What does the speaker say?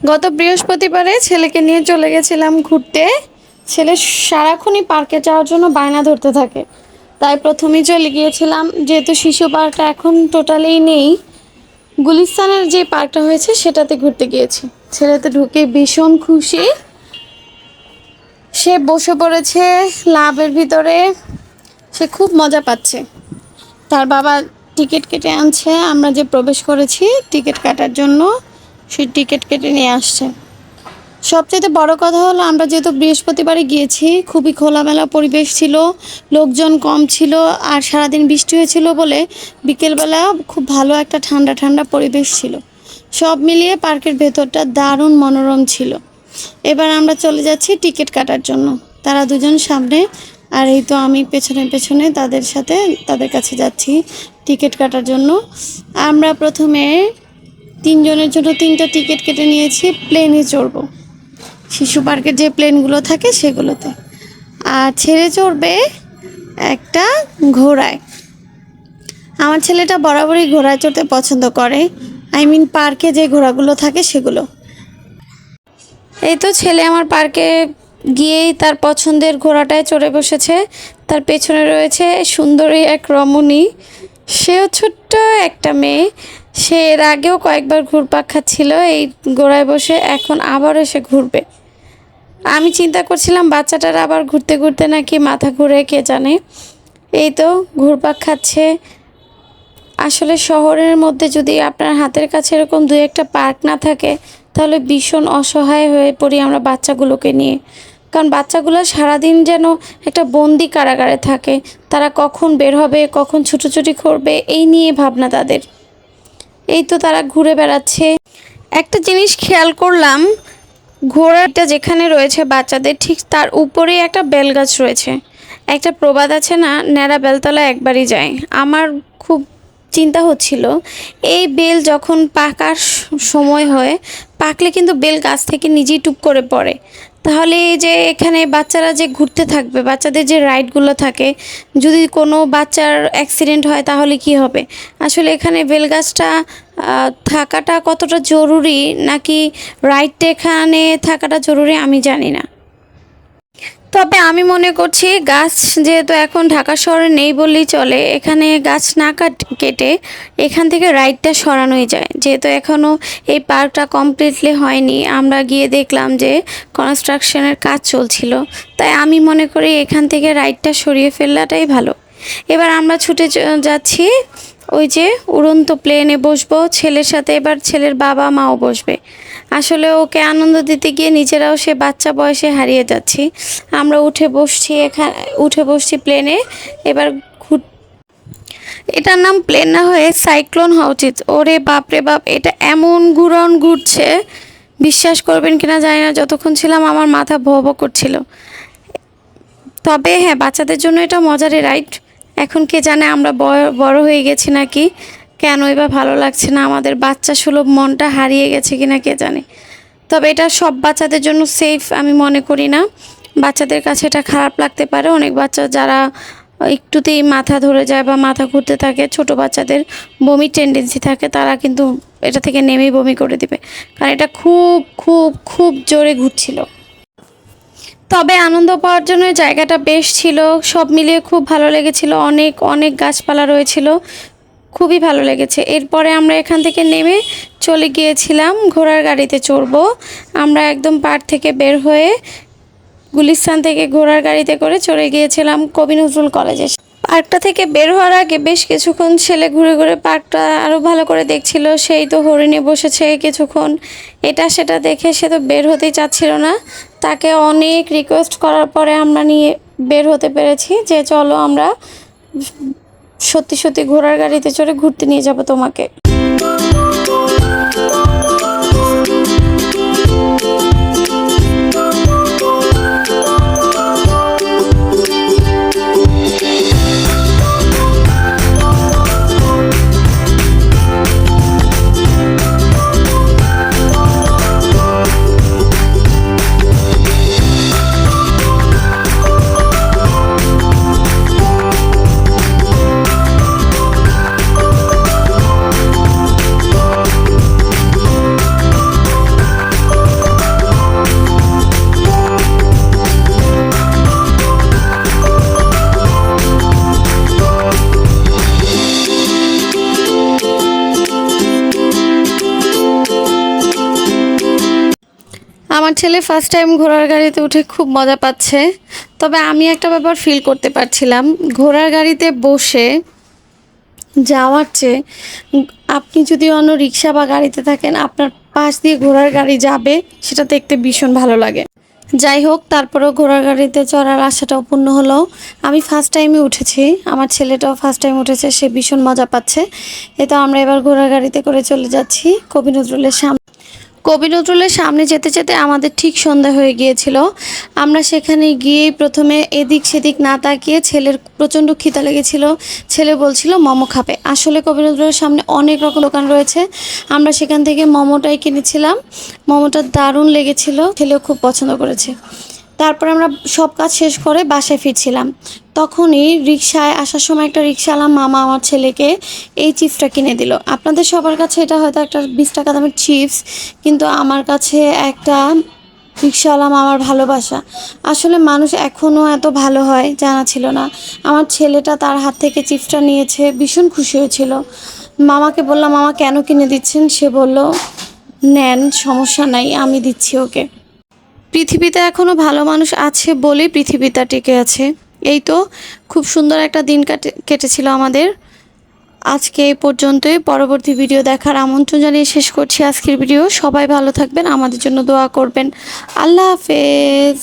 গত বৃহস্পতিবারে ছেলেকে নিয়ে চলে গেছিলাম ঘুরতে। ছেলে সারাক্ষণই পার্কে যাওয়ার জন্য বায়না ধরতে থাকে। তাই প্রথমেই চলে গিয়েছিলাম, যেহেতু শিশু পার্কটা এখন টোটালি নেই। গুলিস্তানের যে পার্কটা হয়েছে, সেটাতে ঘুরতে গিয়েছি। ছেলেতে ঢুকে ভীষণ খুশি। সে বসে পড়েছে লাভের ভিতরে। সে খুব মজা পাচ্ছে। তার বাবা টিকিট কেটে আনছে। আমরা যে প্রবেশ করেছি টিকিট কাটার জন্য। সে টিকিট কেটে নিয়ে আসছে। সবচেয়ে বড় কথা হলো, আমরা যেহেতু বৃহস্পতিবারে গিয়েছি, খুবই খোলামেলা পরিবেশ ছিল, লোকজন কম ছিল, আর সারাদিন বৃষ্টি হয়েছিল বলে বিকেলবেলা খুব ভালো একটা ঠান্ডা ঠান্ডা পরিবেশ ছিল। সব মিলিয়ে পার্কের ভেতরটা দারুণ মনোরম ছিল। এবার আমরা চলে যাচ্ছি টিকিট কাটার জন্য। তারা দুজন সামনে, আর এই তো আমি পেছনে পেছনে তাদের সাথে, তাদের কাছে যাচ্ছি টিকিট কাটার জন্য। আমরা প্রথমে তিনজনের জন্য তিনটা টিকিট কেটে নিয়েছি, প্লেনে চড়বো। শিশু পার্কের যে প্লেনগুলো থাকে সেগুলোতে। আর ছেড়ে চড়বে একটা ঘোড়ায়। আমার ছেলেটা বরাবরই ঘোড়ায় চড়তে পছন্দ করে। আই মিন পার্কে যে ঘোড়াগুলো থাকে সেগুলো। এই তো ছেলে আমার পার্কে গিয়েই তার পছন্দের ঘোড়াটায় চড়ে বসেছে। তার পেছনে রয়েছে সুন্দরী এক রমণী। সেও ছোট্ট একটা মেয়ে। সে এর আগেও কয়েকবার ঘুরপাক খাচ্ছিল, এই গোড়ায় বসে এখন আবার এসে ঘুরবে। আমি চিন্তা করছিলাম, বাচ্চাটার আবার ঘুরতে ঘুরতে নাকি মাথা ঘুরে কে জানে। এই তো, ঘুরপাক খাচ্ছে। আসলে শহরের মধ্যে যদি আপনার হাতের কাছে এরকম দু একটা পার্ক না থাকে, তাহলে ভীষণ অসহায় হয়ে পড়ি আমরা বাচ্চাগুলোকে নিয়ে। কারণ বাচ্চাগুলো সারাদিন যেন একটা বন্দি কারাগারে থাকে। তারা কখন বের হবে, কখন ছুটোছুটি করবে, এই নিয়ে ভাবনা তাদের। এই তো তারা ঘুরে বেড়াচ্ছে। একটা জিনিস খেয়াল করলাম, ঘোড়াটা যেখানে রয়েছে বাচ্চাদের, ঠিক তার উপরেই একটা বেল গাছ রয়েছে। একটা প্রবাদ আছে না, ন্যাড়া বেলতলা একবারই যায়। আমার খুব চিন্তা হচ্ছিল, এই বেল যখন পাকার সময় হয়, পাকলে কিন্তু বেল গাছ থেকে নিজেই টুপ করে পড়ে। তাহলে যে এখানে বাচ্চারা যে ঘুরতে থাকবে, বাচ্চাদের যে রাইডগুলো থাকে, যদি কোনো বাচ্চার অ্যাক্সিডেন্ট হয় তাহলে কি হবে? আসলে এখানে বেলগাছটা থাকাটা কতটা জরুরি নাকি রাইডটা এখানে থাকাটা জরুরি আমি জানি না। তবে আমি মনে করছি গাছ যেহেতু এখন ঢাকা শহরে নেই বললেই চলে, এখানে গাছ না কাট, কেটে এখান থেকে রাইডটা সরানোই যায়। যেহেতু এখনও এই পার্কটা কমপ্লিটলি হয়নি, আমরা গিয়ে দেখলাম যে কনস্ট্রাকশনের কাজ চলছিল। তাই আমি মনে করি এখান থেকে রাইডটা সরিয়ে ফেলাটাই ভালো। এবার আমরা ছুটে যাচ্ছি ওই যে উড়ন্ত প্লেনে বসবো, ছেলের সাথে এবার ছেলের বাবা মাও বসবে। আসলে ওকে আনন্দ দিতে গিয়ে নিজেরাও সে বাচ্চা বয়সে হারিয়ে যাচ্ছি। আমরা উঠে বসছি এখানে, উঠে বসছি প্লেনে এবার ঘুর এটার নাম প্লেন না হয়ে সাইক্লোন হওয়া উচিত। ওরে বাপরে বাপ, এটা এমন ঘুরন ঘুরছে। বিশ্বাস করবেন কিনা জানি না, যতক্ষণ ছিলাম আমার মাথা ভব করছিল। তবে হ্যাঁ বাচ্চাদের জন্য এটা মজারই রাইড এখন কে জানে আমরা বড় হয়ে গেছি নাকি? কেন এবার ভালো লাগছে না? আমাদের বাচ্চা সুলভ মনটা হারিয়ে গেছে কিনা কে জানে? তবে এটা সব বাচ্চাদের জন্য সেফ আমি মনে করি না। বাচ্চাদের কাছে এটা খারাপ লাগতে পারে। অনেক বাচ্চা যারা একটুতেই মাথা ধরে যায় বা মাথা ঘুরতে থাকে, ছোট বাচ্চাদের বমির টেন্ডেন্সি থাকে, তারা কিন্তু এটা থেকে নেমেই বমি করে দিবে। কারণ এটা খুব খুব খুব জোরে ঘুরছিল। তবে আনন্দ পাওয়ার জন্য জায়গাটা বেশ ছিল। সব মিলিয়ে খুব ভালো লেগেছিল। অনেক অনেক গাছপালা রয়েছিল। খুবই ভালো লেগেছে। এরপরে আমরা এখান থেকে নেমে চলে গিয়েছিলাম ঘোড়ার গাড়িতে চড়ব। আমরা একদম পার থেকে বের হয়ে গুলিস্তান থেকে ঘোড়ার গাড়িতে করে চলে গিয়েছিলাম কবি নজরুল কলেজে। পার্কটা থেকে বের হওয়ার আগে বেশ কিছুক্ষণ ছেলে ঘুরে ঘুরে পার্কটা আরও ভালো করে দেখছিল। সেই তো হরিণে বসেছে কিছুক্ষণ। এটা সেটা দেখে সে তো বের হতেই চাচ্ছিল না। তাকে অনেক রিকোয়েস্ট করার পরে আমরা নিয়ে বের হতে পেরেছি যে, চলো আমরা সত্যি সত্যি ঘোড়ার গাড়িতে চড়ে ঘুরতে নিয়ে যাব তোমাকে। আমার ছেলে ফার্স্ট টাইম ঘোড়ার গাড়িতে উঠে খুব মজা পাচ্ছে। তবে আমি একটা ব্যাপার ফিল করতে পারছিলাম। ঘোড়ার গাড়িতে বসে যাওয়ার চেয়ে আপনি যদি অন্য রিক্সা বা গাড়িতে থাকেন, আপনার পাশ দিয়ে ঘোড়ার গাড়ি যাবে, সেটা দেখতে ভীষণ ভালো লাগে। যাই হোক, তারপরেও ঘোড়ার গাড়িতে চড়ার আশাটাও পূর্ণ হলো। আমি ফার্স্ট টাইমে উঠেছি। আমার ছেলেটাও ফার্স্ট টাইম উঠেছে, সে ভীষণ মজা পাচ্ছে। এ তো আমরা এবার ঘোড়ার গাড়িতে করে চলে যাচ্ছি। কবি নজরুলের সামনে কবি নজরুলের সামনে যেতে যেতে আমাদের ঠিক সন্ধ্যা হয়ে গিয়েছিল। আমরা সেখানে গিয়ে প্রথমে এদিক সেদিক না তাকিয়ে ছেলের প্রচণ্ড খিতা লেগেছিল। ছেলে বলছিল, মোমো খাবে। আসলে কবি নজরুলের সামনে অনেক রকম দোকান রয়েছে। আমরা সেখান থেকে মোমোটাই কিনেছিলাম। মোমোটা দারুণ লেগেছিল। ছেলেও খুব পছন্দ করেছে। তারপর আমরা সব কাজ শেষ করে বাসায় ফিরছিলাম। তখনই রিক্সায় আসার সময় একটা রিক্সাওয়ালা মামা আমার ছেলেকে এই চিপসটা কিনে দিল। আপনাদের সবার কাছে এটা হয়তো একটা বিশ টাকা দামের চিপস, কিন্তু আমার কাছে একটা রিক্সাওয়ালা মামার ভালোবাসা। আসলে মানুষ এখনও এত ভালো হয় জানা ছিল না। আমার ছেলেটা তার হাত থেকে চিপসটা নিয়েছে, ভীষণ খুশি হয়েছিল। মামাকে বললাম, মামা কেন কিনে দিচ্ছেন? সে বলল, নেন, সমস্যা নাই, আমি দিচ্ছি ওকে। পৃথিবীতে এখনও ভালো মানুষ আছে বলে পৃথিবীটা টিকে আছে। এই তো খুব সুন্দর একটা দিন কাটে কেটেছিল আমাদের। আজকে এই পর্যন্তই। পরবর্তী ভিডিও দেখার আমন্ত্রণ জানিয়ে শেষ করছি আজকের ভিডিও। সবাই ভালো থাকবেন, আমাদের জন্য দোয়া করবেন। আল্লাহ হাফেজ।